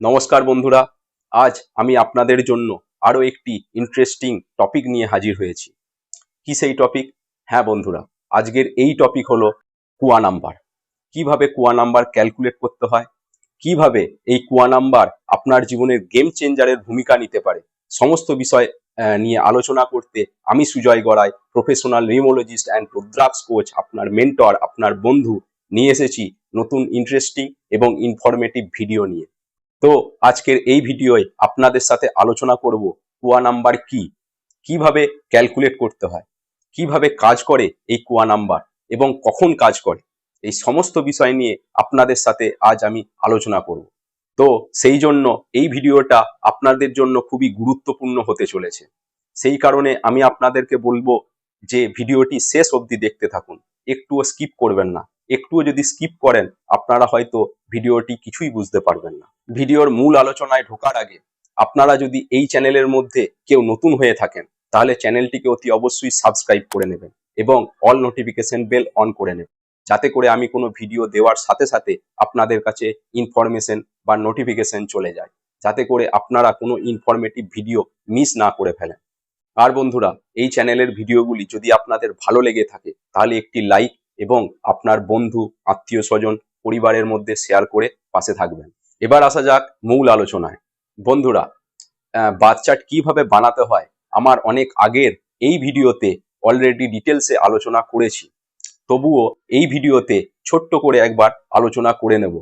নমস্কার বন্ধুরা, আজ আমি আপনাদের জন্য আরও একটি ইন্টারেস্টিং টপিক নিয়ে হাজির হয়েছি। কি সেই টপিক হ্যাঁ বন্ধুরা, আজকের এই টপিক হলো কুয়া নাম্বার। কীভাবে কুয়া নাম্বার ক্যালকুলেট করতে হয়? কীভাবে এই কুয়া নাম্বার আপনার জীবনের গেম চেঞ্জারের ভূমিকা নিতে পারে? সমস্ত বিষয় নিয়ে আলোচনা করতে আমি Sujay Garai professional numerologist and Rudraksha coach আপনার মেন্টর আপনার বন্ধু নিয়ে এসেছি নতুন ইন্টারেস্টিং এবং ইনফরমেটিভ ভিডিও নিয়ে। তো আজকের এই ভিডিওয় আপনাদের সাথে আলোচনা করব কুয়া নাম্বার কি? কীভাবে ক্যালকুলেট করতে হয়? কীভাবে কাজ করে এই কুয়া নাম্বার? এবং কখন কাজ করে? এই সমস্ত বিষয় নিয়ে আপনাদের সাথে আজ আমি আলোচনা করব। তো সেই জন্য এই ভিডিওটা আপনাদের জন্য খুবই গুরুত্বপূর্ণ হতে চলেছে। সেই কারণে আমি আপনাদেরকে বলব যে ভিডিওটি শেষ অবধি দেখতে থাকুন, একটুও স্কিপ করবেন না। একটুও যদি স্কিপ করেন, আপনারা হয়তো ভিডিওটি কিছুই বুঝতে পারবেন না। ভিডিওর মূল আলোচনায় ঢোকার আগে, আপনারা যদি এই চ্যানেলের মধ্যে কেউ নতুন হয়ে থাকেন, তাহলে চ্যানেলটিকে অতি অবশ্যই সাবস্ক্রাইব করে নেবেন এবং অল নোটিফিকেশন বেল অন করে নেবেন। যাতে করে আমি কোনো ভিডিও দেওয়ার সাথে সাথে আপনাদের কাছে ইনফরমেশন বা নোটিফিকেশন চলে যায়। যাতে করে আপনারা কোনো ইনফরমেটিভ ভিডিও মিস না করে ফেলেন। আর বন্ধুরা, এই চ্যানেলের ভিডিওগুলি যদি আপনাদের ভালো লেগে থাকে, তাহলে একটি লাইক এবং আপনার বন্ধু, আত্মীয় স্বজন, পরিবারের মধ্যে শেয়ার করে পাশে থাকবেন। এবার আসা যাক মূল আলোচনায়। বন্ধুরা বাথ চার্ট কীভাবে বানাতে হয়? আমার অনেক আগের এই ভিডিওতে অলরেডি ডিটেলসে আলোচনা করেছি। তবুও এই ভিডিওতে ছোট্ট করে একবার আলোচনা করে নেব,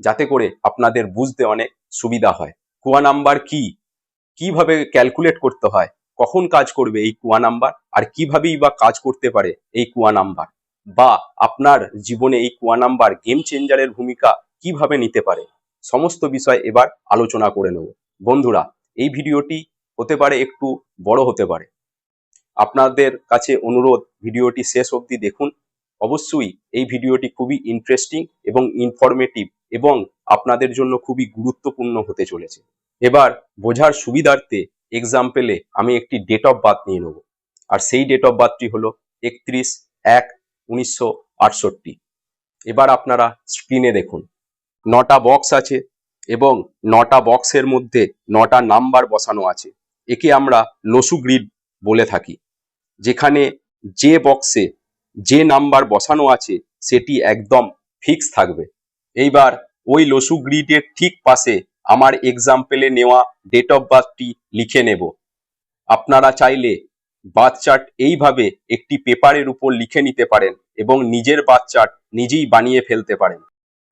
যাতে করে আপনাদের বুঝতে অনেক সুবিধা হয়। কুয়া নাম্বার কি? কীভাবে ক্যালকুলেট করতে হয়? কখন কাজ করবে এই কুয়া নাম্বার? আর কিভাবেই বা কাজ করতে পারে এই কুয়া নাম্বার? বা আপনার জীবনে এই কুয়া নাম্বার গেম চেঞ্জারের ভূমিকা কীভাবে নিতে পারে? সমস্ত বিষয় এবার আলোচনা করে নেব। বন্ধুরা, এই ভিডিওটি হতে পারে একটু বড় হতে পারে। আপনাদের কাছে অনুরোধ, ভিডিওটি শেষ অবধি দেখুন। অবশ্যই এই ভিডিওটি খুবই ইন্টারেস্টিং এবং ইনফরমেটিভ এবং আপনাদের জন্য খুবই গুরুত্বপূর্ণ হতে চলেছে। এবার বোঝার সুবিধার্থে এক্সাম্পলে আমি একটি ডেট অফ বার্থ নিয়ে নেব। আর সেই ডেট অফ বার্থটি হলো একত্রিশ এক উনিশশো এবার আপনারা স্ক্রিনে দেখুন। নটা বক্স আছে এবং নটা বক্সের মধ্যে নটা নাম্বার বসানো আছে। একে আমরা লসু গ্রিড বলে থাকি। যেখানে যে বক্সে যে নাম্বার বসানো আছে, সেটি একদম ফিক্স থাকবে। এইবার ওই লসু গ্রিডের ঠিক পাশে আমার এক্সাম্পেলে নেওয়া ডেট অফ বার্থটি লিখে নেব। আপনারা চাইলে বার্থ চার্ট এইভাবে একটি পেপারের উপর লিখে নিতে পারেন এবং নিজের বার্থ চার্ট নিজেই বানিয়ে ফেলতে পারেন।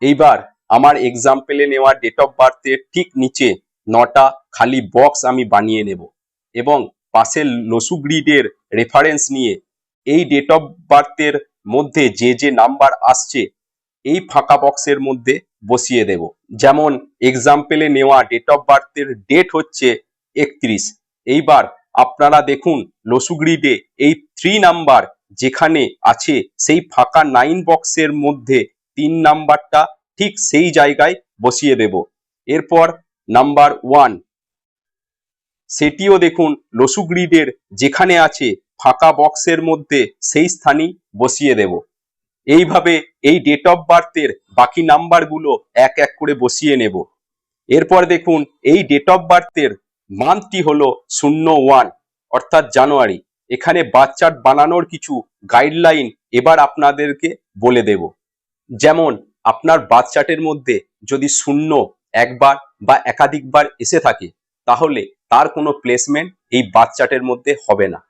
এইবার আমার এক্সাম্পেলে নেওয়া ডেট অফ বার্থের ঠিক নিচে নটা খালি বক্স আমি বানিয়ে নেব এবং পাশের লসু গ্রিডের রেফারেন্স নিয়ে এই ডেট অফ বার্থের মধ্যে যে যে নাম্বার আসছে এই ফাঁকা বক্সের মধ্যে বসিয়ে দেব। যেমন এক্সাম্পলে নেওয়া ডেট অফ বার্থের ডেট হচ্ছে একত্রিশ। এইবার আপনারা দেখুন লসু গ্রিডে এই থ্রি নাম্বার যেখানে আছে সেই ফাঁকা নাইন বক্সের মধ্যে তিন নাম্বারটা ঠিক সেই জায়গায় বসিয়ে দেব। এরপর নাম্বার ওয়ান সেটিও দেখুন লসু গ্রিডের যেখানে আছে ফাঁকা বক্সের মধ্যে সেই স্থানই বসিয়ে দেব। এইভাবে এই ডেট অফ বার্থের বাকি নাম্বারগুলো এক এক করে বসিয়ে নেব। এরপর দেখুন, এই ডেট অফ বার্থের মান্থটি হলো শূন্য ওয়ান অর্থাৎ জানুয়ারি। এখানে বাচ্চার বানানোর কিছু গাইডলাইন এবার আপনাদেরকে বলে দেব। যেমন, আপনার বার্থ চার্টের মধ্যে যদি শূন্য একবার বা একাধিকবার এসে থাকে, তাহলে তার কোনো প্লেসমেন্ট এই বার্থ চার্টের মধ্যে হবে না।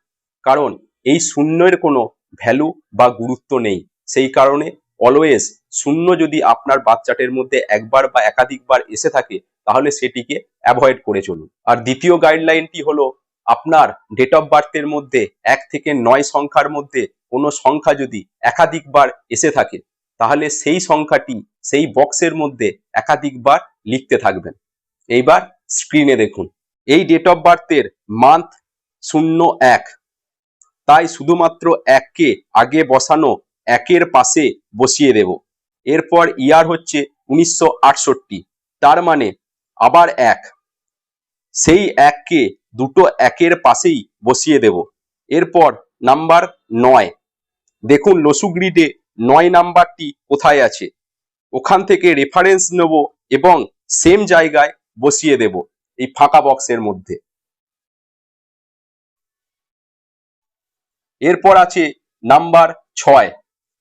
কারণ এই শূন্যের কোনো ভ্যালু বা গুরুত্ব নেই। সেই কারণে অলওয়েজ শূন্য যদি আপনার বার্থ চার্টের মধ্যে একবার বা একাধিকবার এসে থাকে, তাহলে সেটিকে অ্যাভয়েড করে চলুন। আর দ্বিতীয় গাইডলাইনটি হলো আপনার ডেট অফ বার্থের মধ্যে এক থেকে নয় সংখ্যার মধ্যে কোনো সংখ্যা যদি একাধিকবার এসে থাকে, তাহলে সেই সংখ্যাটি সেই বক্সের মধ্যে একাধিকবার লিখতে থাকবেন। এইবার স্ক্রিনে দেখুন। এই ডেট অফ বার্থের মান্থ শূন্য এক। তাই শুধুমাত্র এককে আগে বসানো একের পাশে বসিয়ে দেব। এরপর ইয়ার হচ্ছে উনিশশো আটষট্টি, তার মানে আবার এক। সেই এককে দুটো একের পাশেই বসিয়ে দেব। এরপর নাম্বার নয়। দেখুন লসু গ্রিডে নয় নাম্বারটি কোথায় আছে। ওখান থেকে রেফারেন্স নেব এবং সেম জায়গায় বসিয়ে দেব এই ফাঁকা বক্সের মধ্যে। এরপর আছে নাম্বার ছয়।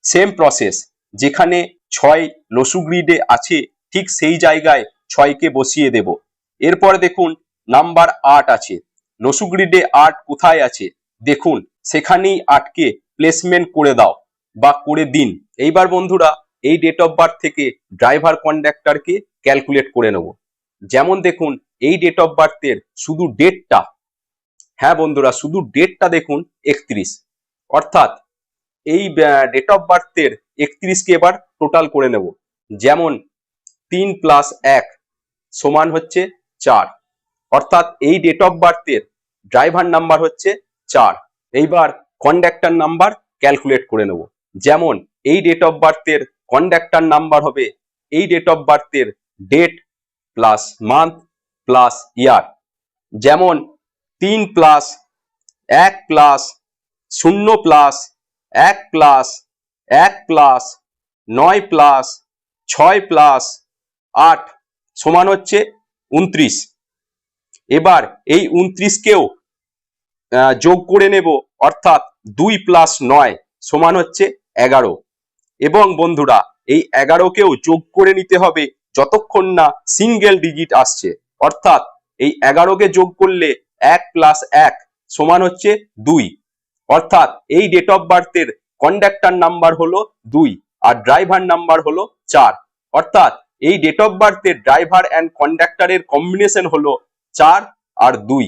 সেম প্রসেস যেখানে ছয় লসু গ্রিডে আছে, ঠিক সেই জায়গায় ছয়কে বসিয়ে দেব। এরপর দেখুন নাম্বার আট আছে। লসু গ্রিডে আট কোথায় আছে? দেখুন, সেখানেই আটকে প্লেসমেন্ট করে দাও বা করে দিন। এইবার বন্ধুরা, এই ডেট অফ বার্থ থেকে ড্রাইভার কন্ডাক্টরকে ক্যালকুলেট করে নেব। যেমন দেখুন, এই ডেট অফ বার্থের শুধু ডেটটা হ্যাঁ বন্ধুরা, শুধু ডেটটা দেখুন, একত্রিশ। অর্থাৎ এই ডেট অফ বার্থের একত্রিশকে এবার টোটাল করে নেব। যেমন তিন প্লাস এক সমান হচ্ছে চার। অর্থাৎ এই ডেট অফ বার্থের ড্রাইভার নাম্বার হচ্ছে চার। এইবার কন্ডাক্টার নাম্বার ক্যালকুলেট করে নেব। যেমন এই ডেট অফ বার্থের কন্ডাক্টার নাম্বার হবে এই date of বার্থের date plus month plus year যেমন তিন প্লাস এক প্লাস শূন্য প্লাস এক প্লাস এক প্লাস নয় প্লাস ছয় প্লাস আট সমান হচ্ছে উনত্রিশ। এবার এই উনত্রিশকেও যোগ করে নেব, অর্থাৎ দুই প্লাস নয় সমান হচ্ছে এগারো। এবং বন্ধুরা, এই এগারোকেও যোগ করে নিতে হবে যতক্ষণ না সিঙ্গেল ডিজিট আসছে। অর্থাৎ এই এগারোকে যোগ করলে এক প্লাস এক সমান হচ্ছে দুই। অর্থাৎ এই ডেট অফ বার্থের কন্ডাক্টর নাম্বার হলো দুই আর ড্রাইভার নাম্বার হলো চার। অর্থাৎ এই ডেট অফ বার্থের ড্রাইভার অ্যান্ড কন্ডাক্টরের কম্বিনেশন হলো চার আর দুই।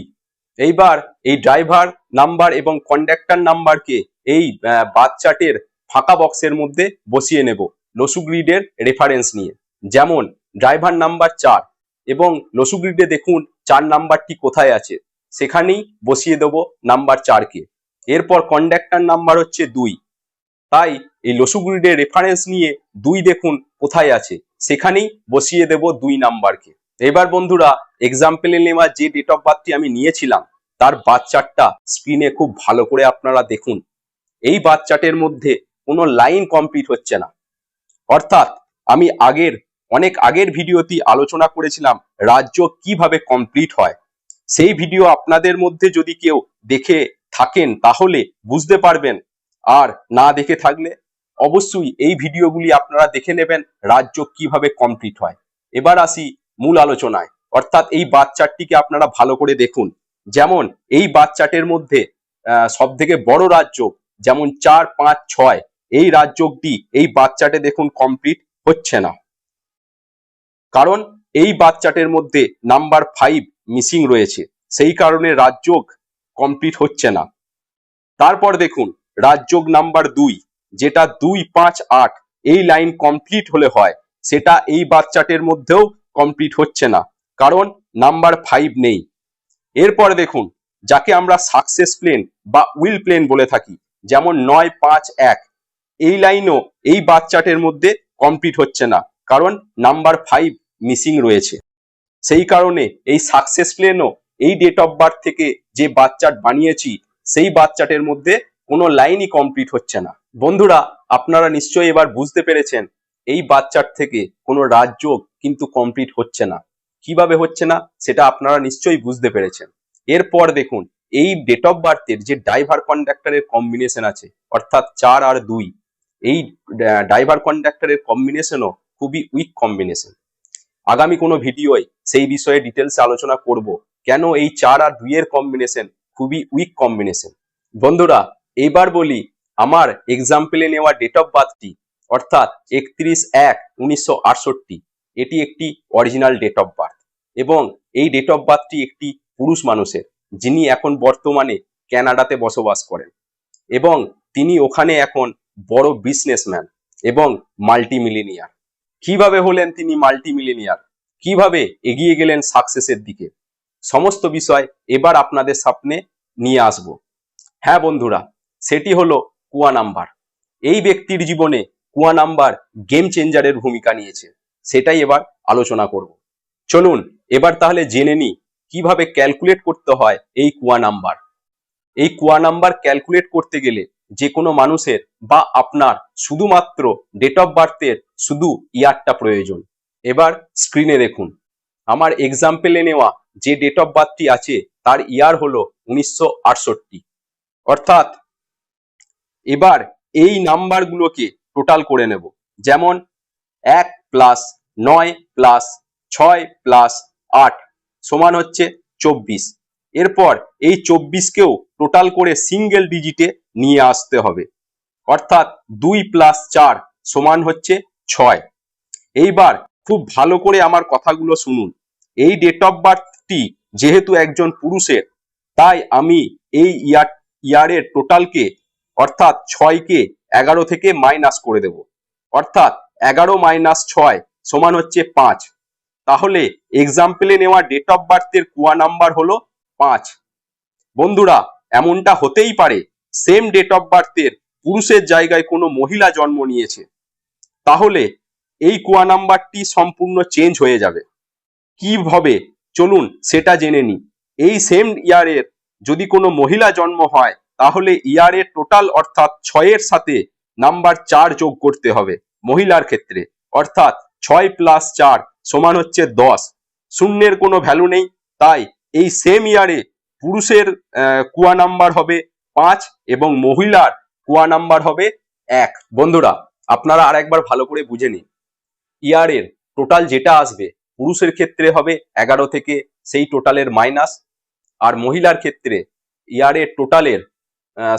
এইবার এই ড্রাইভার নাম্বার এবং কন্ডাক্টর নাম্বারকে এই আহ, বাচ্চাটের ফাঁকা বক্সের মধ্যে বসিয়ে নেব লসু গ্রিডের রেফারেন্স নিয়ে। যেমন ড্রাইভার নাম্বার চার এবং লসু গ্রিডে দেখুন চার নাম্বারটি কোথায় আছে? সেখানেই বসিয়ে দেব নাম্বার চারকে এরপর কন্ডাক্টর নাম্বার হচ্ছে দুই। তাই এই লসু গ্রিডের রেফারেন্স নিয়ে দুই দেখুন কোথায় আছে। সেখানেই বসিয়ে দেব দুই নাম্বারকে। এবার বন্ধুরা এক্সাম্পলে নেওয়া যে ডেট অফ বার্থটি আমি নিয়েছিলাম, তার বাচ্চারটা স্ক্রিনে খুব ভালো করে আপনারা দেখুন। এই বাচ্চাটের মধ্যে কোনো লাইন কমপ্লিট হচ্ছে না। অর্থাৎ আমি আগের, অনেক আগের ভিডিওতে আলোচনা করেছিলাম, রাজ্য কীভাবে কমপ্লিট হয়। সেই ভিডিও আপনাদের মধ্যে যদি কেউ দেখে থাকেন তাহলে বুঝতে পারবেন। আর না দেখে থাকলে অবশ্যই এই ভিডিওগুলি আপনারা দেখে নেবেন রাজ্য কীভাবে কমপ্লিট হয়। এবার আসি মূল আলোচনায়। অর্থাৎ এই বাচ্চাটিকে আপনারা ভালো করে দেখুন। যেমন এই বাচ্চাটের মধ্যে সব থেকে বড় রাজ্য যেমন চার, পাঁচ, ছয়, এই রাজ্যটি এই বাচ্চাটে দেখুন কমপ্লিট হচ্ছে না। কারণ এই বাচ্চাটের মধ্যে নাম্বার ফাইভ মিসিং রয়েছে। সেই কারণে রাজযোগ কমপ্লিট হচ্ছে না। তারপর দেখুন, রাজযোগ নাম্বার দুই, যেটা দুই পাঁচ আট, এই লাইন কমপ্লিট হলে হয়, সেটা এই বাচ্চাটের মধ্যেও কমপ্লিট হচ্ছে না, কারণ নাম্বার ফাইভ নেই। এরপর দেখুন, যাকে আমরা সাকসেস প্লেন বা উইল প্লেন বলে থাকি, যেমন নয় পাঁচ এক, এই লাইনও এই বাচ্চাটের মধ্যে কমপ্লিট হচ্ছে না, কারণ নাম্বার ফাইভ মিসিং রয়েছে। সেই কারণে এই সাকসেস প্লেনও এই ডেট অফ বার্থ থেকে যে বাচ্চাট বানিয়েছি, সেই বাচ্চাটের মধ্যে কোনো লাইনই কমপ্লিট হচ্ছে না। বন্ধুরা, আপনারা নিশ্চয়ই এবার বুঝতে পেরেছেন, এই বাচ্চার থেকে কোনো রাজযোগ কিন্তু কমপ্লিট হচ্ছে না। কীভাবে হচ্ছে না, সেটা আপনারা নিশ্চয়ই বুঝতে পেরেছেন। এরপর দেখুন, এই ডেট অফ বার্থের যে ড্রাইভার কন্ডাক্টরের কম্বিনেশন আছে, অর্থাৎ চার আর দুই, এই ড্রাইভার কন্ডাক্টরের কম্বিনেশনও খুবই উইক কম্বিনেশন আগামী কোনো ভিডিওয় সেই বিষয়ে ডিটেলসে আলোচনা করব। কেন এই চার আর দুইয়ের কম্বিনেশন খুবই উইক কম্বিনেশন বন্ধুরা এইবার বলি, আমার এক্সাম্পলে নেওয়া ডেট অফ বার্থটি অর্থাৎ একত্রিশ এক উনিশশো এটি একটি অরিজিনাল ডেট অফ বার্থ এবং এই ডেট অফ বার্থটি একটি পুরুষ মানুষের, যিনি এখন বর্তমানে ক্যানাডাতে বসবাস করেন। এবং তিনি ওখানে এখন বড় বিজনেসম্যান এবং মাল্টি মিলিনিয়ার কীভাবে হলেন তিনি মাল্টি মিলিনিয়ার কীভাবে এগিয়ে গেলেন সাকসেসের দিকে? সমস্ত বিষয় এবার আপনাদের সামনে নিয়ে আসব। হ্যাঁ বন্ধুরা, সেটি হলো কুয়া নাম্বার। এই ব্যক্তির জীবনে কুয়া নাম্বার গেম চেঞ্জারের ভূমিকা নিয়েছে। সেটাই এবার আলোচনা করব। চলুন, এবার তাহলে জেনে নিই কীভাবে ক্যালকুলেট করতে হয় এই কুয়া নাম্বার। এই কুয়া নাম্বার ক্যালকুলেট করতে গেলে যে কোনো মানুষের বা আপনার শুধুমাত্র ডেট অফ বার্থের শুধু ইয়ারটা প্রয়োজন। এবার স্ক্রিনে দেখুন। আমার এক্সাম্পলে নেওয়া যে ডেট অফ বার্থটি আছে, তার ইয়ার হলো উনিশশো আটষট্টি। অর্থাৎ এবার এই নাম্বারগুলোকে টোটাল করে নেব। যেমন এক প্লাস নয় প্লাস ছয় প্লাস আট সমান হচ্ছে চব্বিশ। এরপর এই চব্বিশকেও টোটাল করে সিঙ্গেল ডিজিটে নিয়ে আসতে হবে। অর্থাৎ দুই প্লাস চার সমান হচ্ছে ছয়। এইবার খুব ভালো করে আমার কথাগুলো শুনুন। এই ডেট অফ বার্থটি যেহেতু একজন পুরুষের, তাই আমি এই ইয়ার ইয়ারের টোটালকে অর্থাৎ ছয়কে এগারো থেকে মাইনাস করে দেব। অর্থাৎ এগারো মাইনাস ছয় সমান হচ্ছে পাঁচ। তাহলে এক্সাম্পলে নেওয়া ডেট অফ বার্থের কুয়া নাম্বার হলো পাঁচ। বন্ধুরা, এমনটা হতেই পারে সেম ডেট অফ বার্থের পুরুষের জায়গায় কোনো মহিলা জন্ম নিয়েছে। তাহলে এই কুয়া নাম্বারটি সম্পূর্ণ চেঞ্জ হয়ে যাবে। কীভাবে? চলুন সেটা জেনে নিই। এই সেম ইয়ারের যদি কোনো মহিলা জন্ম হয়, তাহলে ইয়ারের টোটাল অর্থাৎ ছয়ের সাথে নাম্বার চার যোগ করতে হবে মহিলার ক্ষেত্রে। অর্থাৎ ছয় প্লাস চার সমান হচ্ছে দশ। শূন্যের কোনো ভ্যালু নেই, তাই এই সেম ইয়ারে পুরুষের কুয়া নাম্বার হবে পাঁচ এবং মহিলার কুয়া নাম্বার হবে এক। বন্ধুরা, আপনারা আরেকবার ভালো করে বুঝে নিন। ইয়ারের টোটাল যেটা আসবে, পুরুষের ক্ষেত্রে হবে এগারো থেকে সেই টোটালের মাইনাস আর মহিলার ক্ষেত্রে ইয়ারের টোটালের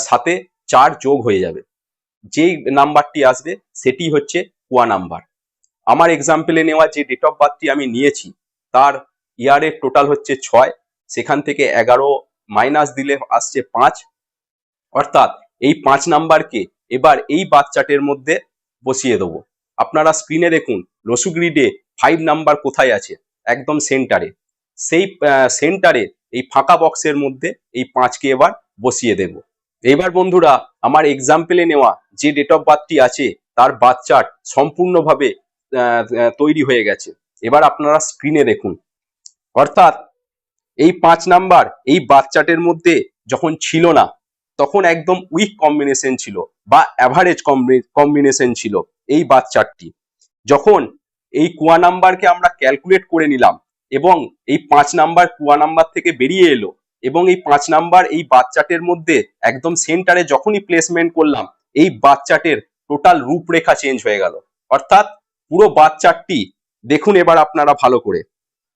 সাথে চার যোগ হয়ে যাবে। যেই নাম্বারটি আসবে, সেটি হচ্ছে কুয়া নাম্বার আমার এক্সাম্পলে নেওয়া যে ডেট অফ বার্থটি আমি নিয়েছি, তার ইয়ারের টোটাল হচ্ছে ছয়, সেখান থেকে এগারো মাইনাস দিলে আসছে পাঁচ। অর্থাৎ এই পাঁচ নাম্বারকে এবার এই বাচ্চাটের মধ্যে বসিয়ে দেবো। আপনারা স্ক্রিনে দেখুন রসুগ্রিডে ফাইভ নাম্বার কোথায় আছে? একদম সেন্টারে সেই সেন্টারে এই ফাঁকা বক্সের মধ্যে এই পাঁচকে এবার বসিয়ে দেব। এবার বন্ধুরা, আমার এক্সাম্পলে নেওয়া যে ডেট অফ বার্থটি আছে, তার বাচ্চার সম্পূর্ণভাবে তৈরি হয়ে গেছে। এবার আপনারা স্ক্রিনে দেখুন। অর্থাৎ এই পাঁচ নাম্বার, এই বাচ্চাটের মধ্যে যখন ছিল না, তখন একদম উইক কম্বিনেশন ছিল বা অ্যাভারেজ কম্বিনেশন ছিল এই বাচ্চারটি যখন এই কুয়া নাম্বারকে আমরা ক্যালকুলেট করে নিলাম এবং এই পাঁচ নাম্বার কুয়া নাম্বার থেকে বেরিয়ে এলো এবং এই পাঁচ নাম্বার এই বাচ্চাটের মধ্যে একদম সেন্টারে যখনই প্লেসমেন্ট করলাম, এই বাচ্চাটের টোটাল রূপরেখা চেঞ্জ হয়ে গেল। অর্থাৎ পুরো বাচ্চাটি দেখুন এবার আপনারা ভালো করে।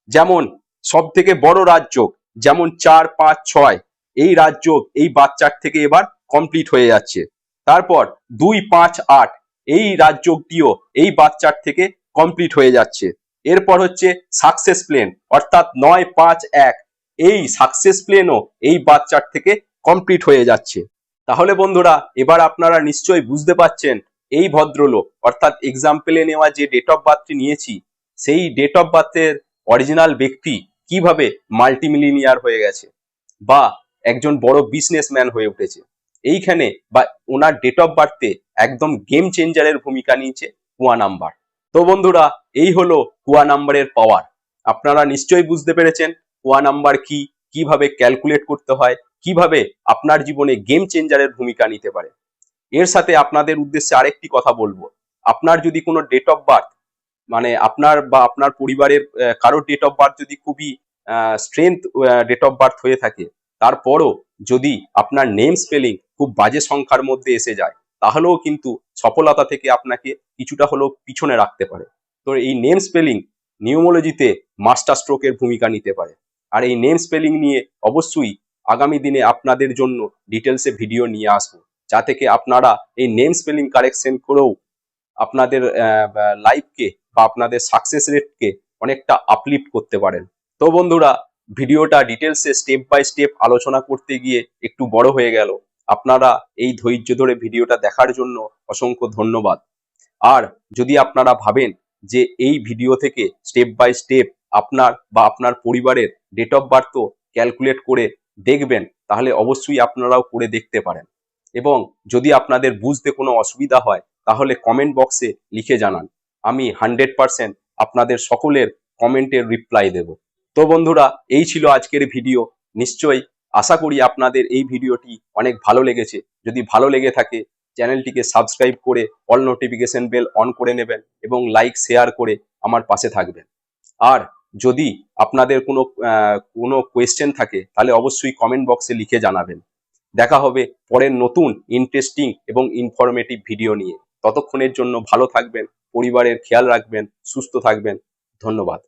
যেমন সব থেকে বড় রাজ্য যেমন চার, পাঁচ, ছয়, এই রাজ্য এই বাচ্চার থেকে এবার কমপ্লিট হয়ে যাচ্ছে। তারপর দুই, পাঁচ, আট, এই রাজ্যটিও এই বাচ্চার থেকে কমপ্লিট হয়ে যাচ্ছে। এরপর হচ্ছে সাকসেস প্লেন অর্থাৎ নয়, পাঁচ, এক, এই সাকসেস প্লেনও এই বাচ্চার থেকে কমপ্লিট হয়ে যাচ্ছে। তাহলে বন্ধুরা, এবার আপনারা নিশ্চয়ই বুঝতে পাচ্ছেন এই ভদ্রলোক, অর্থাৎ এক্সাম্পলে নেওয়া যে ডেট অফ বার্থটি নিয়েছি, সেই ডেট অফ বার্থের অরিজিনাল ব্যক্তি কীভাবে মাল্টিমিলিনিয়ার হয়ে গেছে বা একজন বড় বিজনেসম্যান হয়ে উঠেছে। এইখানে বা ওনার ডেট অফ বার্থে একদম গেম চেঞ্জারের ভূমিকা নিয়েছে কুয়া নাম্বার। তো বন্ধুরা, এই হলো কুয়া নাম্বারের পাওয়ার আপনারা নিশ্চয়ই বুঝতে পেরেছেন কুয়া নাম্বার কি, কীভাবে ক্যালকুলেট করতে হয়, কীভাবে আপনার জীবনে গেম চেঞ্জারের ভূমিকা নিতে পারে। এর সাথে আপনাদের উদ্দেশ্যে আরেকটি কথা বলব। আপনার যদি কোনো ডেট অফ বার্থ মানে আপনার বা আপনার পরিবারের কারোর ডেট অফ বার্থ যদি খুবই স্ট্রেংথ ডেট অফ বার্থ হয়ে থাকে। তারপরও যদি আপনার নেম স্পেলিং খুব বাজে সংখ্যার মধ্যে এসে যায়, তাহলেও কিন্তু সফলতা থেকে আপনাকে কিছুটা হলেও পিছনে রাখতে পারে। তো এই নেম স্পেলিং নিউমোলজিতে মাস্টার স্ট্রোকের ভূমিকা নিতে পারে। আর এই নেম স্পেলিং নিয়ে অবশ্যই আগামী দিনে আপনাদের জন্য ডিটেলসে ভিডিও নিয়ে আসব যা থেকে আপনারা এই নেম স্পেলিং কারেকশন করেও আপনাদের লাইফকে বা আপনাদের সাকসেস রেটকে অনেকটা আপলিফট করতে পারেন। তো বন্ধুরা, ভিডিওটা ডিটেলসে স্টেপ বাই স্টেপ আলোচনা করতে গিয়ে একটু বড় হয়ে গেল। আপনারা এই ধৈর্য ধরে ভিডিওটা দেখার জন্য অসংখ্য ধন্যবাদ। আর যদি আপনারা ভাবেন যে এই ভিডিও থেকে স্টেপ বাই স্টেপ আপনার বা আপনার পরিবারের ডেট অফ বার্থ ক্যালকুলেট করে দেখবেন, তাহলে অবশ্যই আপনারাও করে দেখতে পারেন। এবং যদি আপনাদের বুঝতে কোনো অসুবিধা হয়, তাহলে কমেন্ট বক্সে লিখে জানান। আমি হান্ড্রেড পার্সেন্ট আপনাদের সকলের কমেন্টের রিপ্লাই দেব। তো বন্ধুরা, এই ছিল আজকের ভিডিও। নিশ্চয়ই আশা করি আপনাদের এই ভিডিওটি অনেক ভালো লেগেছে। যদি ভালো লেগে থাকে, চ্যানেলটিকে সাবস্ক্রাইব করে অল নোটিফিকেশন বেল অন করে নেবেন এবং লাইক, শেয়ার করে আমার পাশে থাকবেন। আর যদি আপনাদের কোনো কোনো কোয়েশ্চেন থাকে, তাহলে অবশ্যই কমেন্ট বক্সে লিখে জানাবেন। দেখা হবে পরের নতুন ইন্টারেস্টিং এবং ইনফরমেটিভ ভিডিও নিয়ে। ততক্ষণের জন্য ভালো থাকবেন, পরিবারের খেয়াল রাখবেন, সুস্থ থাকবেন। ধন্যবাদ।